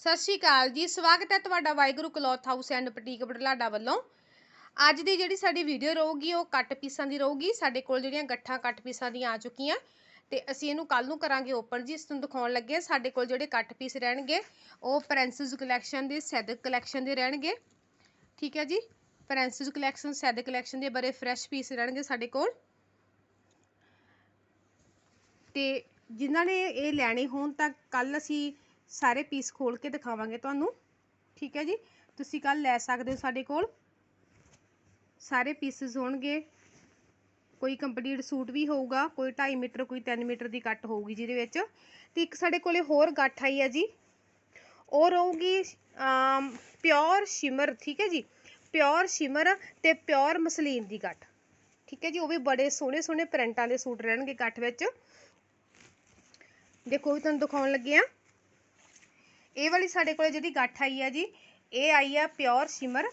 ਸਤਿ ਸ਼੍ਰੀ ਅਕਾਲ ਜੀ, ਸਵਾਗਤ ਹੈ ਤੁਹਾਡਾ Waheguru cloth house and boutique Budhlada ਵੱਲੋਂ। ਅੱਜ ਦੀ ਜਿਹੜੀ ਸਾਡੀ ਵੀਡੀਓ ਰਹੂਗੀ, ਉਹ ਕੱਟ ਪੀਸਾਂ ਦੀ ਰਹੂਗੀ। ਸਾਡੇ ਕੋਲ ਜਿਹੜੀਆਂ ਗੱਠਾਂ ਕੱਟ ਪੀਸਾਂ ਦੀਆਂ ਆ ਚੁੱਕੀਆਂ, ਤੇ ਅਸੀਂ ਇਹਨੂੰ ਕੱਲ ਨੂੰ ਕਰਾਂਗੇ ਓਪਨ ਜੀ, ਇਸ ਨੂੰ ਦਿਖਾਉਣ ਲੱਗੇ ਹਾਂ। ਸਾਡੇ ਕੋਲ ਜਿਹੜੇ ਕੱਟ ਪੀਸ ਰਹਿਣਗੇ, ਉਹ ਪ੍ਰਿੰਸਸ ਕਲੈਕਸ਼ਨ ਦੇ ਸੈਦਕ ਕਲੈਕਸ਼ਨ ਦੇ ਰਹਿਣਗੇ। ਠੀਕ ਹੈ ਜੀ? ਪ੍ਰਿੰਸਸ ਕਲੈਕਸ਼ਨ ਸੈਦਕ ਕਲੈਕਸ਼ਨ ਦੇ ਬੜੇ ਫਰੈਸ਼ ਪੀਸ ਰਹਿਣਗੇ ਸਾਡੇ ਕੋਲ। ਤੇ ਜਿਨ੍ਹਾਂ ਨੇ ਇਹ ਲੈਣੇ ਹੋਣ, ਤਾਂ ਕੱਲ ਅਸੀਂ ਸਾਰੇ ਪੀਸ ਖੋਲ ਕੇ ਦਿਖਾਵਾਂਗੇ ਤੁਹਾਨੂੰ। ਠੀਕ ਹੈ ਜੀ? ਤੁਸੀਂ ਕੱਲ ਲੈ ਸਕਦੇ ਹੋ ਸਾਡੇ ਕੋਲ। ਸਾਰੇ ਪੀਸਸ ਹੋਣਗੇ। ਕੋਈ ਕੰਪਲੀਟ ਸੂਟ ਵੀ ਹੋਊਗਾ, ਕੋਈ 2.5 ਮੀਟਰ, ਕੋਈ 3 ਮੀਟਰ ਦੀ ਕੱਟ ਹੋਊਗੀ ਜਿਹਦੇ ਵਿੱਚ। ਤੇ ਇੱਕ ਸਾਡੇ ਕੋਲੇ ਹੋਰ ਗੱਠ ਆਈ ਹੈ ਜੀ। ਉਹ ਰਹੂਗੀ ਪਿਓਰ ਸ਼ਿਮਰ ਠੀਕ ਹੈ ਜੀ? ਪਿਓਰ ਸ਼ਿਮਰ ਤੇ ਪਿਓਰ ਮਸਲੀਨ ਦੀ ਗੱਠ। ਠੀਕ ਹੈ ਜੀ? ਉਹ ਵੀ ਬੜੇ ਸੋਹਣੇ ਸੋਹਣੇ ਪ੍ਰਿੰਟਾਂ ਦੇ ਸੂਟ ਰਹਿਣਗੇ ਗੱਠ ਵਿੱਚ। ਦੇਖੋ ਵੀ ਤੁਹਾਨੂੰ ਦਿਖਾਉਣ ਲੱਗੇ ਆ ਇਹ ਵਾਲੀ ਸਾਡੇ ਕੋਲ ਜਿਹੜੀ ਗੱਠ ਆਈ ਆ ਜੀ, ਇਹ ਆਈ ਆ ਪਿਓਰ ਸ਼ਿਮਰ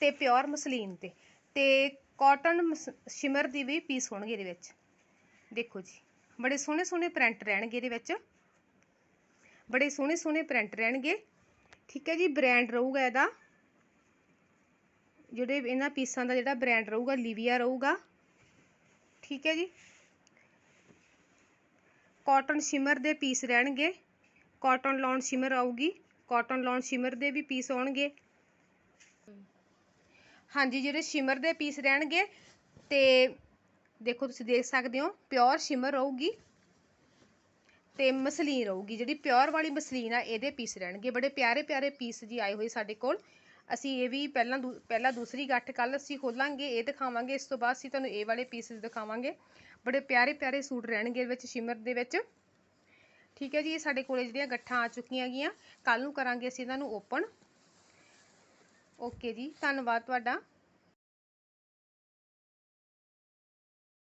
ਤੇ ਪਿਓਰ ਮਸਲੀਨ ਤੇ। ਤੇ ਕਾਟਨ ਸ਼ਿਮਰ ਦੀ ਵੀ ਪੀਸ ਹੋਣਗੇ ਇਹਦੇ ਵਿੱਚ। ਦੇਖੋ ਜੀ, ਬੜੇ ਸੋਹਣੇ ਸੋਹਣੇ ਪ੍ਰਿੰਟ ਰਹਿਣਗੇ ਇਹਦੇ ਵਿੱਚ। ਬੜੇ ਸੋਹਣੇ ਸੋਹਣੇ ਪ੍ਰਿੰਟ ਰਹਿਣਗੇ। ਠੀਕ ਹੈ ਜੀ ਬ੍ਰਾਂਡ ਰਹੂਗਾ ਇਹਦਾ। ਜਿਹੜੇ ਇਹਨਾਂ ਪੀਸਾਂ ਦਾ ਜਿਹੜਾ ਬ੍ਰਾਂਡ ਰਹੂਗਾ, ਲੀਵੀਆ ਰਹੂਗਾ। ਠੀਕ ਹੈ ਜੀ। ਕਾਟਨ ਸ਼ਿਮਰ ਦੇ ਪੀਸ ਰਹਿਣਗੇ। ਕਾਟਨ ਲੌਨ ਸ਼ਿਮਰ ਆਊਗੀ। ਕਾਟਨ ਲੌਨ ਸ਼ਿਮਰ ਦੇ ਵੀ ਪੀਸ ਆਉਣਗੇ। ਹਾਂਜੀ, ਜਿਹੜੇ ਸ਼ਿਮਰ ਦੇ ਪੀਸ ਰਹਿਣਗੇ, ਤੇ ਦੇਖੋ ਤੁਸੀਂ ਦੇਖ ਸਕਦੇ ਹੋ ਪਿਓਰ ਸ਼ਿਮਰ ਰਹੂਗੀ ਤੇ ਮਸਲੀਨ ਰਹੂਗੀ ਜਿਹੜੀ ਪਿਓਰ ਵਾਲੀ ਮਸਲੀਨ ਆ, ਇਹਦੇ ਪੀਸ ਰਹਿਣਗੇ। ਬੜੇ ਪਿਆਰੇ ਪਿਆਰੇ ਪੀਸ ਜੀ ਆਏ ਹੋਏ ਸਾਡੇ ਕੋਲ। ਅਸੀਂ ਇਹ ਵੀ ਪਹਿਲਾਂ ਪਹਿਲਾਂ ਦੂਸਰੀ ਗੱਠ ਕੱਲ ਅਸੀਂ ਖੋਲਾਂਗੇ, ਇਹ ਦਿਖਾਵਾਂਗੇ। ਇਸ ਤੋਂ ਬਾਅਦ ਅਸੀਂ ਤੁਹਾਨੂੰ ਇਹ ਵਾਲੇ ਪੀਸਸ ਦਿਖਾਵਾਂਗੇ। ਬੜੇ ਪਿਆਰੇ ਪਿਆਰੇ ਸੂਟ ਰਹਿਣਗੇ ਇਹਦੇ ਵਿੱਚ ਸ਼ਿਮਰ ਦੇ ਵਿੱਚ। ਠੀਕ ਹੈ ਜੀ, ਇਹ ਸਾਡੇ ਕੋਲੇ ਜਿਹੜੀਆਂ ਗੱਠਾਂ ਆ ਚੁੱਕੀਆਂ ਗਈਆਂ। ਕੱਲ ਨੂੰ ਕਰਾਂਗੇ ਅਸੀਂ ਇਹਨਾਂ ਨੂੰ ਓਪਨ ਓਕੇ ਜੀ, ਧੰਨਵਾਦ ਤੁਹਾਡਾ।